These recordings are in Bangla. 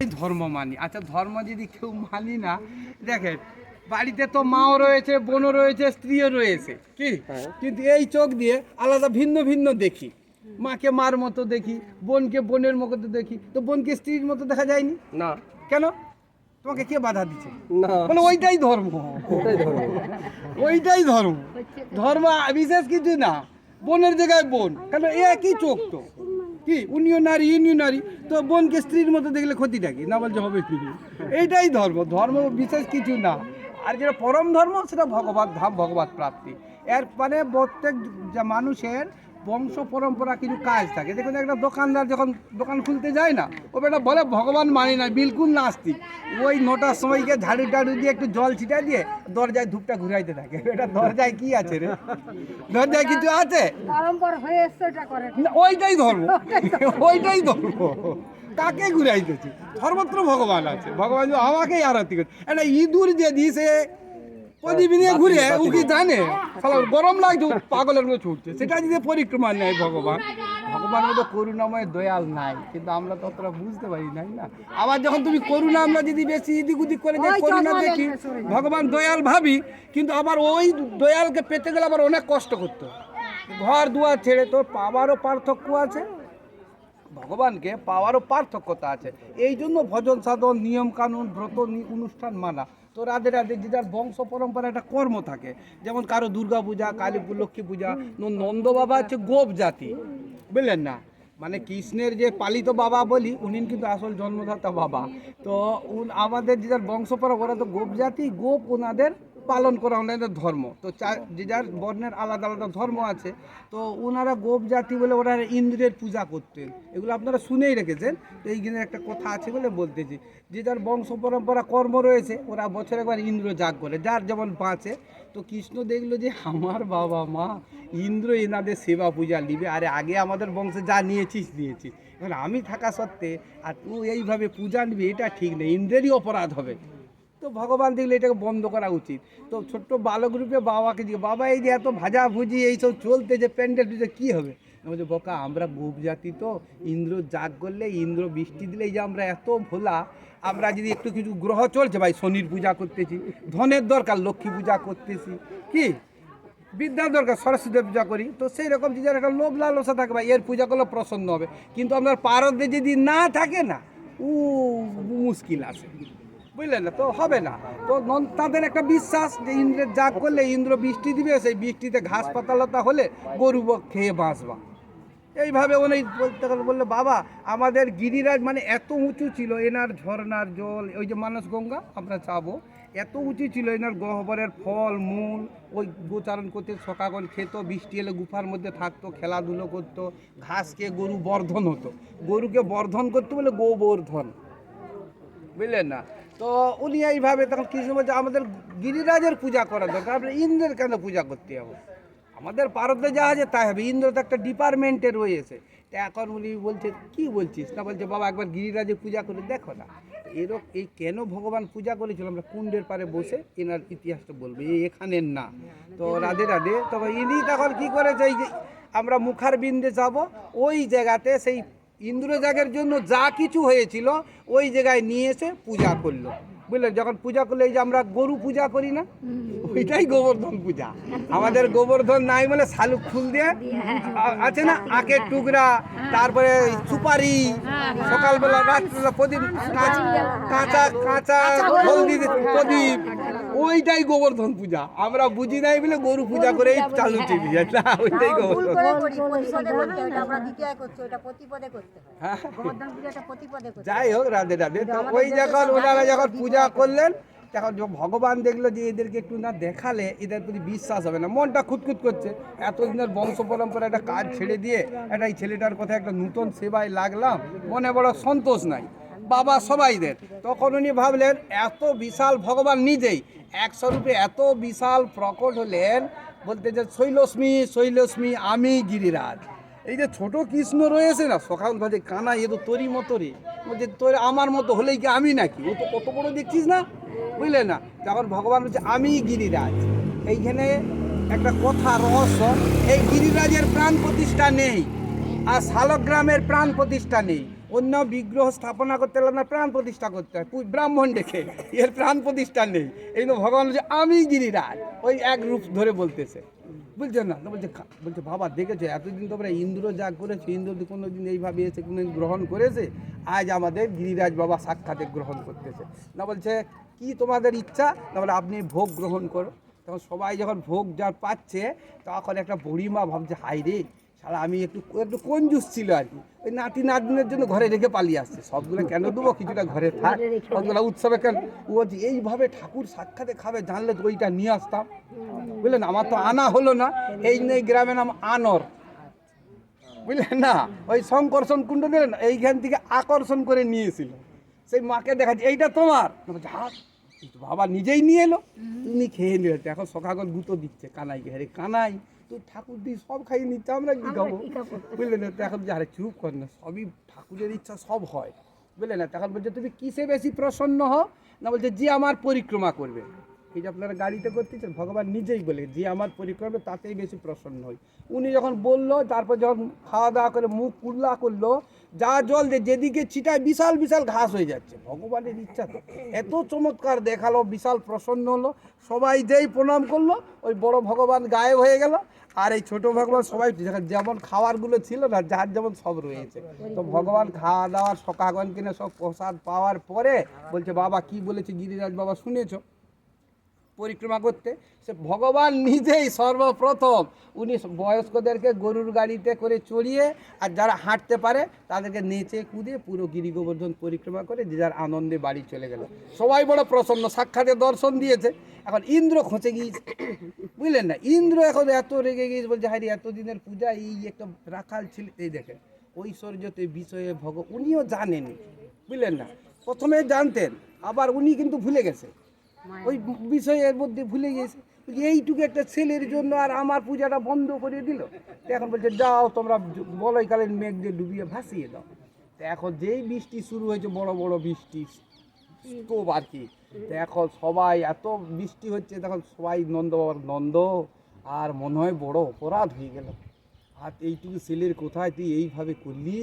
ধর্ম মানি। আচ্ছা ধর্ম যদি কেউ মানি না দেখেন বাড়িতে তো মাও রয়েছে বোনও রয়েছে স্ত্রীও রয়েছে কি? কিন্তু এই চোখ দিয়ে আলাদা ভিন্ন ভিন্ন দেখি। মাকে মার মতো দেখি বোনকে বোনের মতো দেখি তো বোনকে স্ত্রীর মতো দেখা যায়নি? না। কেন? তোমাকে কে বাধা দিচ্ছে না। বলে ওইটাই ধর্ম। ওইটাই ধর্ম। ধর্ম। বিশেষ কিছু না। বোনের জায়গায় বোন কেন? এ একই চোখ তো। কি? উনিও নারী, ইনিও নারী। তো বোনকে স্ত্রীর মতো দেখলে ক্ষতিটা কি না বলছে হবে কি? এইটাই ধর্ম। ধর্ম বিশেষ কিছু না। আর যেটা পরম ধর্ম, সেটা ভগবত ধাম ভগবত প্রাপ্তি। এর মানে প্রত্যেক মানুষের বংশ পরম্পরা কিছু কাজ থাকে। দেখুন একটা দোকানদার যখন দোকান খুলতে যায় না ও বেটা বলে ভগবান মানি না বিলকুল নাস্তিক। ওই নটার সময় গিয়ে ঝাড়ু টাড়ু দিয়ে একটু জল ছিটা দিয়ে দরজায় ধূপটা ঘুরাইতে থাকে। এটা দরজায় কি আছে রে? দরজায় কিছু আছে? ওইটাই ধর্ম। ওইটাই ধর্ম। কাকে ঘুরাইতেছে? সর্বত্র ভগবান আছে। ভগবান আমাকেই আরতি করছে। একটা ইঁদুর যে দিছে প্রদীপ নিয়ে ঘুরে ও কি জানে শালা গরম লাগছে ও পাগলের মতো ছুটছে। সেটা যদি পরিক্রমা নেয় ভগবান। মতো করুণাময় দয়াল নাই। কিন্তু আমরা তো অতটা বুঝতে পারি নাই না। আবার যখন তুমি করুণা আমরা যদি বেশি এদিক ওদিক করে যে করুণা দেখি ভগবান দয়াল ভাবি কিন্তু আবার ওই দয়ালকে পেতে গেলে আবার অনেক কষ্ট করতে। ঘর দুয়ার ছেড়ে তোর পাওয়ারও পার্থক্য আছে। ভগবানকে পাওয়ারও পার্থক্যতা আছে। এই জন্য ভজন সাধন নিয়ম কানুন ব্রত অনুষ্ঠান মানা। তো রাধে রাধে যে যার বংশ পরম্পরা, একটা কর্ম থাকে। যেমন কারও দুর্গা পূজা, কালী লক্ষ্মী পূজা নন্দ বাবা হচ্ছে গোপ জাতি। বুঝলেন না? মানে কৃষ্ণের যে পালিত বাবা বলি উনি কিন্তু আসল জন্মদাতা বাবা। তো আমাদের যে যার বংশ পরম্পরা, তো গোপ জাতি, গোপ ওনাদের পালন করা ওনাদের ধর্ম। তো যে যার বর্ণের আলাদা আলাদা ধর্ম আছে, তো ওনারা গোপ জাতি বলে ওরা ইন্দ্রের পূজা করতেন। এগুলো আপনারা শুনেই রেখেছেন, তো এইখানে একটা কথা আছে বলে বলতেছি। যে যার বংশ পরম্পরা, কর্ম রয়েছে, ওরা বছরে একবার ইন্দ্র যাগ করে। যার যেমন বাঁচে, তো কৃষ্ণ দেখল যে আমার বাবা মা ইন্দ্র এনাদের সেবা পূজা নিবে। আরে আগে আমাদের বংশে যা নিয়েছিস নিয়েছিস। এবার আমি থাকা সত্ত্বে আর তুই এইভাবে পূজা নিবি, এটা ঠিক নেই। ইন্দ্রেরই অপরাধ হবে। তো ভগবান দেখলে এটাকে বন্ধ করা উচিত। তো ছোট্ট বালক রূপে বাবাকে দিয়ে বাবা, এই যে এত ভাজা ভুজি এইসব চলতে যে প্যান্ডেল টুজে কী হবে? বলছে, বোকা, আমরা গোপ জাতি তো, ইন্দ্র জাগ করলে ইন্দ্র বৃষ্টি দিলে এই যে আমরা এত ভোলা। আমরা যদি একটু কিছু গ্রহ চলছে, ভাই, শনির পূজা করতেছি, ধনের দরকার, লক্ষ্মী পূজা করতেছি, কি? বিদ্যার দরকার সরস্বতী পূজা করি। তো সেই রকম যে একটা লোভ লালসা থাকে, ভাই, এর পূজা করলে প্রসন্ন হবে। কিন্তু আপনার পারদে যদি না থাকে না, উ, মুশকিল আছে। বুঝলেন না? তো হবে না। তো তাদের একটা বিশ্বাস যে ইন্দ্রের জাগ করলে ইন্দ্র বৃষ্টি দিবে, সেই বৃষ্টিতে ঘাস পাতালতা হলে গরু খেয়ে বাঁচবা। এইভাবে উনি বলতে বলল, বাবা, আমাদের গিরিরাজ মানে এত উঁচু ছিল, এনার ঝর্ণার জল, ওই যে মানস গঙ্গা, আমরা চাবো, এত উঁচু ছিল এনার গহ্বরের ফল, মূল, ওই গোচারণ করতে সকাল খেত, বৃষ্টি এলে গুফার মধ্যে থাকতো, খেলাধুলো করতো, ঘাস খেয়ে গরু বর্ধন হতো। গরুকে বর্ধন করতে বলে গোবর্ধন। বুঝলেন না? তো উনি এইভাবে তখন কৃষ্ণ বলছে, আমাদের গিরিরাজের পূজা করা দরকার, আমরা ইন্দ্রের কেন পূজা করতে হবে আমাদের ভারতে যা আছে তাই হবে, ইন্দ্র তো একটা ডিপার্টমেন্টে রয়েছে। তা এখন উনি বলছে, কি বলছিস? না বলছে, বাবা, একবার গিরিরাজের পূজা করে দেখো না। এরকম এই কেন ভগবান পূজা করেছিল? আমরা কুণ্ডের পারে বসে এনার ইতিহাসটা বলব, এই এখানের না। তো রাধে রাধে, তবে ইনি তখন কি করেছে, এই যে আমরা মুখার বিন্দে যাব, ওই জায়গাতে সেই ইন্দ্রজাগের জন্য যা কিছু হয়েছিল ওই জায়গায় নিয়ে এসে পূজা করল। বুঝলেন? যখন পূজা করলে এই যে আমরা গরু পূজা করি না ওইটাই গোবর্ধন পূজা। আমাদের গোবর্ধন নাই বলে শালুক ফুল দিয়ে আছে না? আখের টুকরা তারপরে সুপারি সকালবেলা রাত্রিবেলা প্রদীপ কাঁচ- কাঁচা কাঁচা হলদি। প্রদীপ ওইটাই গোবর্ধন পূজা। আমরা বুঝি নাই বলে গরু পূজা চালু না? ওইটাই গোবর্ধন। করে করতে হয়, করতে হয়। হ্যাঁ। গোবর্ধন হয়। যাই হোক রাধে রাধে। তো ওই যখন ওনারা যখন পূজা করলেন তখন যখন ভগবান দেখল যে এদেরকে একটু না দেখালে এদের প্রতি বিশ্বাস হবে না। মনটা খুঁতখুত করছে। এতদিনের বংশ পরম্পরা একটা কাজ ছেড়ে দিয়ে একটা এই ছেলেটার কথা একটা নূতন সেবায় লাগলাম মনে বড় সন্তোষ নাই। বাবা সবাইদের। তখন উনি ভাবলেন, এত বিশাল ভগবান নিজেই। এক স্বরূপে এত বিশাল প্রকট হলেন, বলতে যে শৈলস্মী শৈলস্মী, আমি গিরিরাজ। এই যে ছোট কৃষ্ণ রয়েছে না, সকাল ভাজে কানা, এ তো তোরই মতো রে বলছে, তোর আমার মতো হলেই কি আমি নাকি? ও তো কত বড় দেখছিস না? বুঝলে না? যখন ভগবান বলছে, আমি গিরিরাজ। এইখানে একটা কথা, রহস্য, এই গিরিরাজের প্রাণ প্রতিষ্ঠা নেই, আর শালগ্রামের প্রাণ প্রতিষ্ঠা নেই। অন্য বিগ্রহ স্থাপনা করতে হলে না প্রাণ প্রতিষ্ঠা করতে হয়। ব্রাহ্মণ ডেকে। এর প্রাণ প্রতিষ্ঠা নেই। এই জন্য ভগবান বলছে, আমি গিরিরাজ। ওই এক রূপ ধরে বলতেছে। বুঝছ না। বলছে বলছে, বাবা, দেখেছ? এতদিন তোমরা ইন্দ্র যা করেছে, ইন্দ্র কোনো দিন এইভাবে এসে কোনো গ্রহণ করেছে? আজ আমাদের গিরিরাজ বাবা সাক্ষাতে গ্রহণ করতেছে। না বলছে, কি তোমাদের ইচ্ছা? না বলে, আপনি ভোগ গ্রহণ করো। তখন সবাই যখন ভোগ যা পাচ্ছে, তখন একটা বুড়িমা ভাবছে হাই রে সারা আমি একটু একটু কঞ্জুস ছিল আর কি? ওই নাতি নাতনির জন্য ঘরে রেখে পালিয়ে আসছে। সবগুলো কেন দেবো? কিছুটা ঘরে থাক। সবগুলো উৎসবে কেন? ও বলছে, এইভাবে ঠাকুর সাক্ষাতে খাবে, জানলে তো ওইটা নিয়ে আসতাম। বুঝলেন? আমার তো আনা হলো না। এই জন্য গ্রামের নাম আনর। বুঝলেন না? ওই সংকর্ষণ কুণ্ড দিলেন এইখান থেকে আকর্ষণ করে নিয়েছিল। সেই মাকে দেখাচ্ছে, এইটা তোমার? হাত বাবা নিজেই নিয়ে এলো। তুমি খেয়ে নিলে। এখন সখাগর গুঁতো দিচ্ছে, কানাইকে। আরে কানাই তুই ঠাকুর দিয়ে সব খাইয়ে নিচ্ছে আমরা কি খাব? বুঝলেন তো এখন যে আরে চুপ কর না সবই ঠাকুরের ইচ্ছা সব হয়। বুঝলে না তখন বলছে তুমি কিসে বেশি প্রসন্ন হও? না বলছে যে আমার পরিক্রমা করবে। এই যে আপনারা গাড়িতে করতেছেন ভগবান নিজেই বলে যে আমার পরিক্রমা তাতেই বেশি প্রসন্ন হই। উনি যখন বলল তারপর যখন খাওয়া দাওয়া করে মুখ কুল্লা করল যা জল দিয়ে যেদিকে ছিটায় বিশাল বিশাল ঘাস হয়ে যাচ্ছে। ভগবানের ইচ্ছা তো। এত চমৎকার দেখাল, বিশাল প্রসন্ন হলো। সবাই যেই প্রণাম করল, ওই বড় ভগবান গায়েব হয়ে গেল। আর এই ছোট ভগবান সবাই যেমন খাবারগুলো ছিল না, যার যেমন সব রয়েছে। তো ভগবান খাওয়া দাওয়ার সকাগণ কিনে সব প্রসাদ পাওয়ার পরে বলছে, বাবা, কি বলেছে গিরিরাজ বাবা শুনেছো? পরিক্রমা করতে, সে ভগবান নিজেই সর্বপ্রথম উনি বয়স্কদেরকে গরুর গাড়িতে করে চড়িয়ে আর যারা হাঁটতে পারে তাদেরকে নেচে কুদে পুরো গিরি গোবর্ধন পরিক্রমা করে যে যার আনন্দে বাড়ি চলে গেল। সবাই বড় প্রসন্ন, সাক্ষাতে দর্শন দিয়েছে। এখন ইন্দ্র খোঁচে গিয়েছে। বুঝলেন না? ইন্দ্র এখন এত রেগে গিয়েছে, বলছে হারি এতদিনের পূজা, এই একটা রাখাল ছিল এই দেখেন, ঐশ্বর্যতে বিষয়ে ভগ, উনিও জানেন বুঝলেন না? প্রথমে জানতেন, আবার উনি কিন্তু ভুলে গেছে। ওই বিষয়ের মধ্যে ভুলে গেছে এইটুকু একটা ছেলের জন্য আর আমার পূজাটা বন্ধ করে দিল। এখন বলছে যাও তোমরা বলয়কালীন মেঘ দিয়ে ডুবিয়ে ভাসিয়ে দাও। এখন যেই বৃষ্টি শুরু হয়েছে বড় বড় বৃষ্টি স্তূপ আর কি। এখন সবাই এত বৃষ্টি হচ্ছে তখন সবাই নন্দ বাবার নন্দ আর মনে হয় বড় অপরাধ হয়ে গেল। আর এইটুকু ছেলের কোথায় তুই এইভাবে করলি?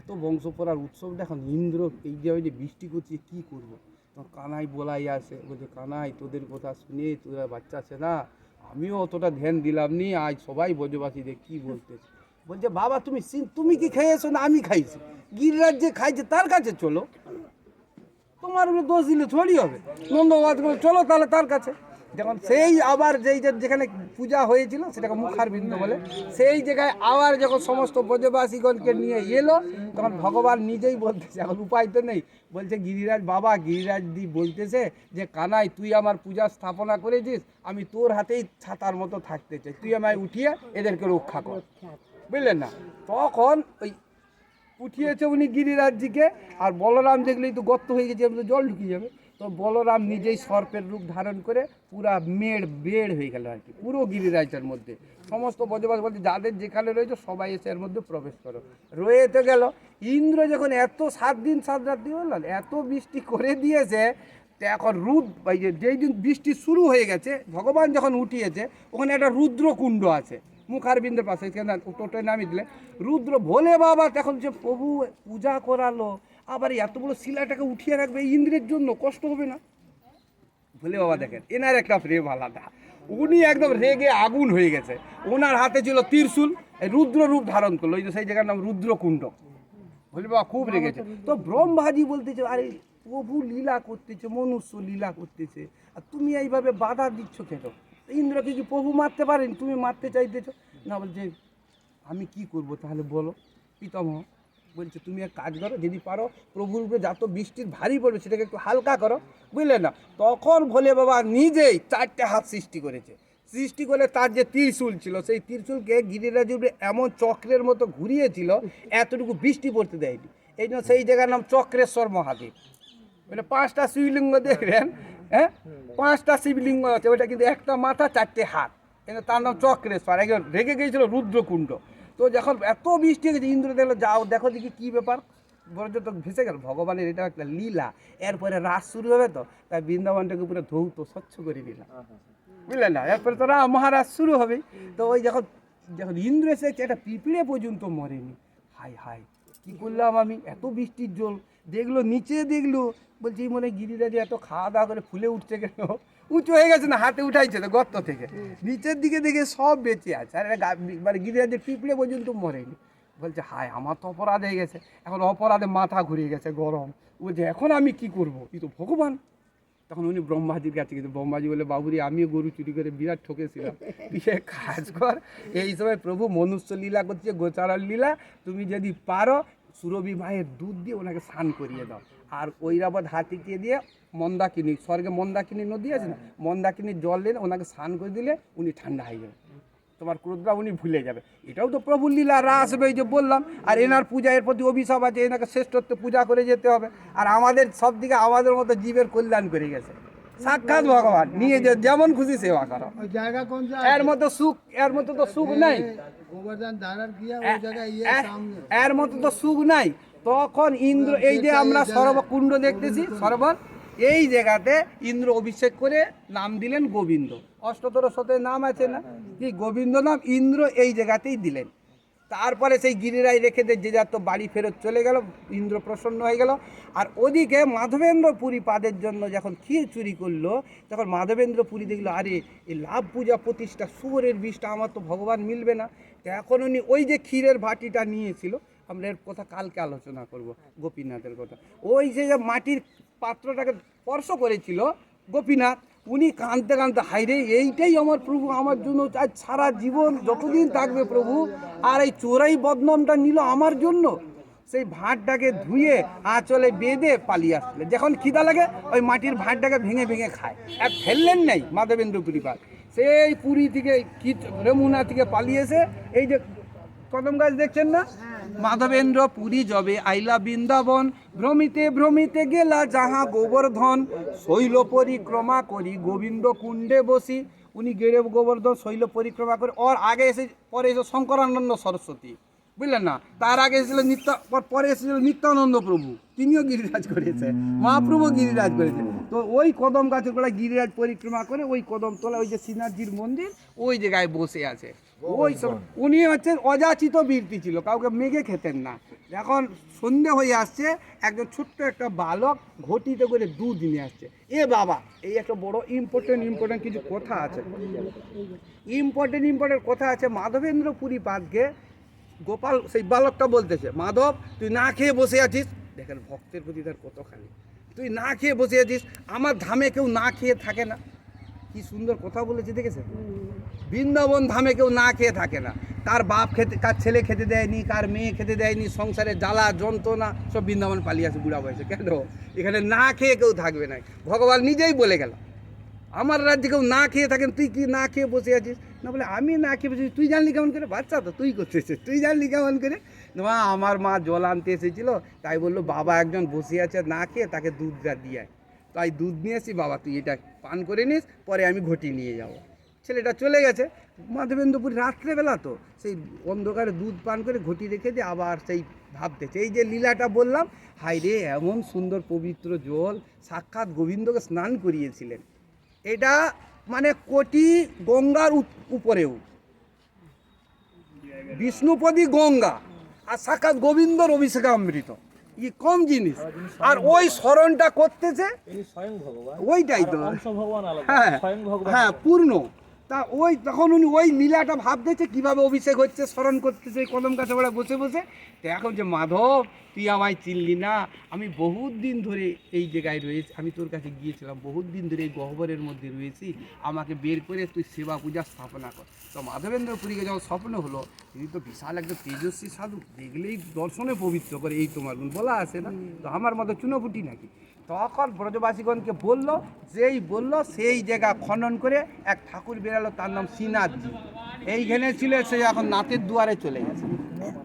এত বংশপরার উৎসবটা এখন ইন্দ্র এই যে বৃষ্টি করছে কি করব? কানাই বলাই আসে বলছে, কানাই, তোদের কথা শুনে তোরা বাচ্চা আছে না? আমিও অতটা ধ্যান দিলাম নি, আজ সবাই যে কি বলতেছে। বলছে, বাবা, তুমি তুমি কি খেয়েছো না আমি খাইছি? গিরিরাজ যে খাইছে, তার কাছে চলো। তোমার দোষ দিলে ছড়ি হবে। নন্দবাদ চলো তাহলে তার কাছে। যখন সেই আবার যেই যেখানে পূজা হয়েছিল, সেটাকে মুখার বিন্দু বলে, সেই জায়গায় আবার যখন সমস্ত ব্রজবাসীগণকে নিয়ে এলো, তখন ভগবান নিজেই বলতেছে, এখন উপায় তো নেই। বলছে, গিরিরাজ বাবা, গিরিরাজ দি বলতেছে যে, কানাই, তুই আমার পূজা স্থাপনা করেছিস, আমি তোর হাতেই ছাতার মতো থাকতে চাই। তুই আমায় উঠিয়ে এদেরকে রক্ষা কর। বুঝলেন না? তখন ওই উঠিয়েছে উনি গিরিরাজজিকে, আর বলরাম দেখলেই তো গর্ত হয়ে গেছে জল ঢুকিয়ে যাবে। তো বলরাম নিজেই সর্পের রূপ ধারণ করে পুরা মেড়, বেড় হয়ে গেল আর কি, পুরো গিরিরাজটার মধ্যে। সমস্ত বজবাস বলতে যাদের যেখানে রয়েছে সবাই এসে এর মধ্যে প্রবেশ করো। রয়েতে গেল। ইন্দ্র যখন এত সাত দিন, সাত রাত্রি বললেন এত বৃষ্টি করে দিয়েছে, তো এখন রুদ এই যে যেই দিন বৃষ্টি শুরু হয়ে গেছে, ভগবান যখন উঠিয়েছে, ওখানে একটা রুদ্রকুণ্ড আছে, মুখারবিন্দের পাশে টোটোয় নামিয়ে দিলে। রুদ্র, ভোলে বাবা, তখন যে প্রভু পূজা করালো। আবার এত বড় শিলাটাকে উঠিয়ে রাখবে ইন্দ্রের জন্য কষ্ট হবে না? বলে বাবা দেখেন এনার একটা প্রেম আলাদা। উনি একদম রেগে আগুন হয়ে গেছে। ওনার হাতে ছিল ত্রিশূল রুদ্র রূপ ধারণ করল। ওই যে সেই জায়গার নাম রুদ্রকুণ্ড। ভোলে বাবা খুব রেগেছে তো ব্রহ্মাজি বলতেছে আরে প্রভু লীলা করতেছে মনুষ্য লীলা করতেছে। আর তুমি এইভাবে বাধা দিচ্ছ কেন? ইন্দ্রকে কি প্রভু মারতে পারেন? তুমি মারতে চাইতেছো? না বলছে আমি কি করব তাহলে বলো পিতামহ বলছে, তুমি এক কাজ করো, যদি পারো প্রভুর উপরে যত বৃষ্টির ভারী পড়বে সেটাকে একটু হালকা করো। বুঝলে না? তখন ভোলে বাবা নিজেই চারটে হাত সৃষ্টি করেছে। সৃষ্টি করে তার যে ত্রিশূল ছিল, সেই ত্রিশূলকে গিরিরাজ উপরে এমন চক্রের মতো ঘুরিয়েছিল, এতটুকু বৃষ্টি পড়তে দেয়নি। এই জন্য সেই জায়গার নাম চক্রেশ্বর মহাদেব। মানে পাঁচটা শিবলিঙ্গ দেখলেন হ্যাঁ? পাঁচটা শিবলিঙ্গ আছে ওইটা কিন্তু একটা মাথা, চারটে হাত। তার নাম চক্রেশ্বর। একজন রেগে গিয়েছিল রুদ্রকুণ্ড। তো যখন এত বৃষ্টি হয়েছে গেছে ইন্দ্র দেখল যাও দেখো দেখি কী ব্যাপার। পর্যটক ভেসে গেল ভগবানের এটা একটা লীলা। এরপরে রাস শুরু হবে তো তাই বৃন্দাবনটাকে পুরো ধৌত স্বচ্ছ করে দিলাম বুঝলে না? এরপরে তো রা মহারাজ শুরু হবে। তো ওই যখন যখন ইন্দ্র এসে একটা পিঁপড়ে পর্যন্ত মরেনি। হাই হাই কি করলাম আমি? এত বৃষ্টির জল। দেখল, নিচে দেখল। বলছি মনে গিরিরাজে এত খাওয়া দাওয়া করে ফুলে উঠছে কেন? উঁচু হয়ে গেছে না, হাতে উঠাইছে তো গর্ত থেকে। নিচের দিকে দেখে সব বেঁচে আছে। আর মানে গিরিরাজের পিঁপড়ে পর্যন্ত মরেনি। বলছে, হায়, আমার তো অপরাধ হয়ে গেছে। এখন অপরাধে মাথা ঘুরিয়ে গেছে গরম। বলছে এখন আমি কি করব? তো ভগবান। তখন উনি ব্রহ্মাজির কাছে গেছে। ব্রহ্মাজি বলে, বাবুরি, আমিও গরু চুরি করে বিরাট ঠকেছিলাম। তুই কাজ কর। এই সময় প্রভু মনুষ্য লীলা করছে, গোচারার লীলা। তুমি যদি পারো সুরভি মায়ের দুধ দিয়ে ওনাকে স্নান করিয়ে দাও। আর ঐরাবত হাতিকে দিয়ে মন্দাকিনী, স্বর্গে মন্দাকিনী নদী আছে না? মন্দাকিনীর জল দিলে ওনাকে স্নান করে দিলে উনি ঠান্ডা হয়ে যাবে। তোমার ক্রোধটা উনি ভুলে যাবে। এটাও তো প্রভুর লীলা রাস এই যে বললাম। আর এনার পূজা এর প্রতি অভিশাপ আছে, এনাকে শ্রেষ্ঠত্ব পূজা করে যেতে হবে। আর আমাদের সব দিকে আমাদের মতো জীবের কল্যাণ করে গেছে। সাক্ষাৎ ভগবান নিয়ে যে যেমন খুশি সেবা করো। জায়গা কোন এর মতো সুখ এর মতো তো সুখ নাই। ইয়ে এর মতো তো সুখ নাই। তখন ইন্দ্র এই যে আমরা সরবকুণ্ড দেখতেছি সরোবর এই জায়গাতে ইন্দ্র অভিষেক করে নাম দিলেন গোবিন্দ। অষ্টতর শতে নাম আছে না? কি গোবিন্দ নাম ইন্দ্র এই জায়গাতেই দিলেন। তারপরে সেই গিরিরাই রেখে দিয়ে যে যার তো বাড়ি ফেরত চলে গেল, ইন্দ্র প্রসন্ন হয়ে গেল। আর ওদিকে মাধবেন্দ্র পুরী পাদের জন্য যখন ক্ষীর চুরি করল, তখন মাধবেন্দ্র পুরী দেখল, আরে এই লাভ পূজা প্রতিষ্ঠা সুরের বিষটা আমার তো ভগবান মিলবে না। তো এখন উনি ওই যে ক্ষীরের ভাটিটা নিয়েছিল, আমরা এর কথা কালকে আলোচনা করব গোপীনাথের কথা। ওই যে মাটির পাত্রটাকে স্পর্শ করেছিল গোপীনাথ উনি কাঁদতে কাঁদতে হাইরে এইটাই আমার প্রভু, আমার জন্য আজ সারা জীবন যতদিন থাকবে প্রভু, আর এই চোরাই বদনামটা নিল আমার জন্য। সেই ভাঁটটাকে ধুয়ে আঁচলে বেঁধে পালিয়ে আসলে। যখন খিদা লাগে, ওই মাটির ভাঁটটাকে ভেঙে ভেঙে খায়। এক ফেললেন নাই মাধবেন্দ্র পুরীপাল। সেই পুরী থেকে রেমুনা থেকে পালিয়েছে এই যে কদম গাছ দেখছেন না? মাধবেন্দ্র পুরী জবে আইলা বৃন্দাবন। ভ্রমিতে ভ্রমিতে গেলা যাহা গোবর্ধন। শৈল পরিক্রমা করি, গোবিন্দ কুণ্ডে বসি। উনি গেড়ে গোবর্ধন শৈল পরিক্রমা করে। ওর আগে এসে, পরে এসে শঙ্করানন্দ সরস্বতী। বুঝলেন না? তার আগে এসেছিল নিত্য, পর- এসেছিল নিত্যানন্দ প্রভু। তিনিও গিরিরাজ করেছে। মহাপ্রভু গিরিরাজ করেছে। তো ওই কদম গাছের গোড়ায় গিরিরাজ পরিক্রমা করে ওই কদম তোলা ওই যে শ্রীনাথজির মন্দির, ওই জায়গায় বসে আছে। ওই উনি হচ্ছে অযাচিত বীরতি ছিল কাউকে মেঘে খেতেন না। এখন সন্ধে হয়ে আসছে একজন ছোট্ট একটা বালক ঘটিতে করে দুধ নিয়ে আসছে। এ বাবা এই একটা বড় ইম্পর্টেন্ট ইম্পর্টেন্ট কিছু কথা আছে। ইম্পর্টেন্ট ইম্পর্টেন্ট কথা আছে মাধবেন্দ্র পুরী পাদকে গোপাল সেই বালকটা বলতেছে মাধব তুই না খেয়ে বসে আছিস? দেখেন ভক্তের প্রতি তার কতখানি। তুই না খেয়ে বসে আছিস আমার ধামে কেউ না খেয়ে থাকে না। কি সুন্দর কথা বলেছে দেখেছেন? বৃন্দাবন ধামে কেউ না খেয়ে থাকে না। কার বাপ খেতে, কার ছেলে খেতে দেয়নি, কার মেয়ে খেতে দেয়নি, সংসারে জ্বালা, যন্ত্রণা, সব বৃন্দাবন পালিয়ে আসে বুড়া বয়সে। কেন? এখানে না খেয়ে কেউ থাকবে না। ভগবান নিজেই বলে গেল, আমার রাজ্যে কেউ না খেয়ে থাকেন, তুই কি না খেয়ে বসে আছিস? না বলে, আমি না খেয়ে বসে তুই জানলি কেমন করে? বাচ্চা তো, তুই করতেছিস তুই জানলি কেমন করে? মা আমার মা জল আনতে এসেছিল, তাই বলল, বাবা একজন বসে আছে না খেয়ে তাকে দুধটা দিয়ে। তাই দুধ নিয়ে আসি বাবা, তুই এটা পান করে নিস, পরে আমি ঘটি নিয়ে যাব। ছেলেটা চলে গেছে। মাধবেন্দ্রপুর রাত্রেবেলা তো সেই অন্ধকারে দুধ পান করে ঘটি রেখে দিয়ে আবার সেই ভাবতেছে এই যে লীলাটা বললাম হাই রে এমন সুন্দর পবিত্র জল সাক্ষাৎ গোবিন্দকে স্নান করিয়েছিলেন। এটা মানে কোটি গঙ্গার উপরেও। বিষ্ণুপদী গঙ্গা আর সাক্ষাৎ গোবিন্দর অভিষেকে অমৃত ই কম জিনিস। আর ওই স্মরণটা করতেছে ওইটাই তো। হ্যাঁ হ্যাঁ পূর্ণ। তা ওই তখন উনি ওই লীলাটা ভাবতেছে, কীভাবে অভিষেক হচ্ছে, স্মরণ করতেছে কদম কাছে বেড়া বসে বসে। তো এখন যে, মাধব, তুই আমায় চিনলি না, আমি বহুত দিন ধরে এই জায়গায় রয়েছি, আমি তোর কাছে গিয়েছিলাম, বহুত দিন ধরে এই গহ্বরের মধ্যে রয়েছি, আমাকে বের করে তুই সেবা পূজা স্থাপনা কর। তো মাধবেন্দ্র পুরীকে যখন স্বপ্ন হলো, তিনি তো বিশাল একটা তেজস্বী সাধু, দেখলেই দর্শনে পবিত্র করে, এই তোমার গুণ বলা আছে না? তো আমার মতো চুনোপুটি নাকি? তখন ব্রজবাসীগণকে বলল যেই বলল সেই জায়গা খনন করে এক ঠাকুর বেরালো তার নাম শ্রীনাথজি। এইখানে ছিল সে এখন নাতের দুয়ারে চলে গেছে।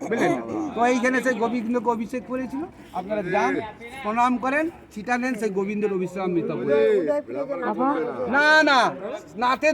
বুঝলেন? তো এইখানে সেই গোবিন্দকে অভিষেক করেছিল। আপনারা যান প্রণাম করেন ছিটা নেন সেই গোবিন্দের অভিশ্রাম। না না নাথের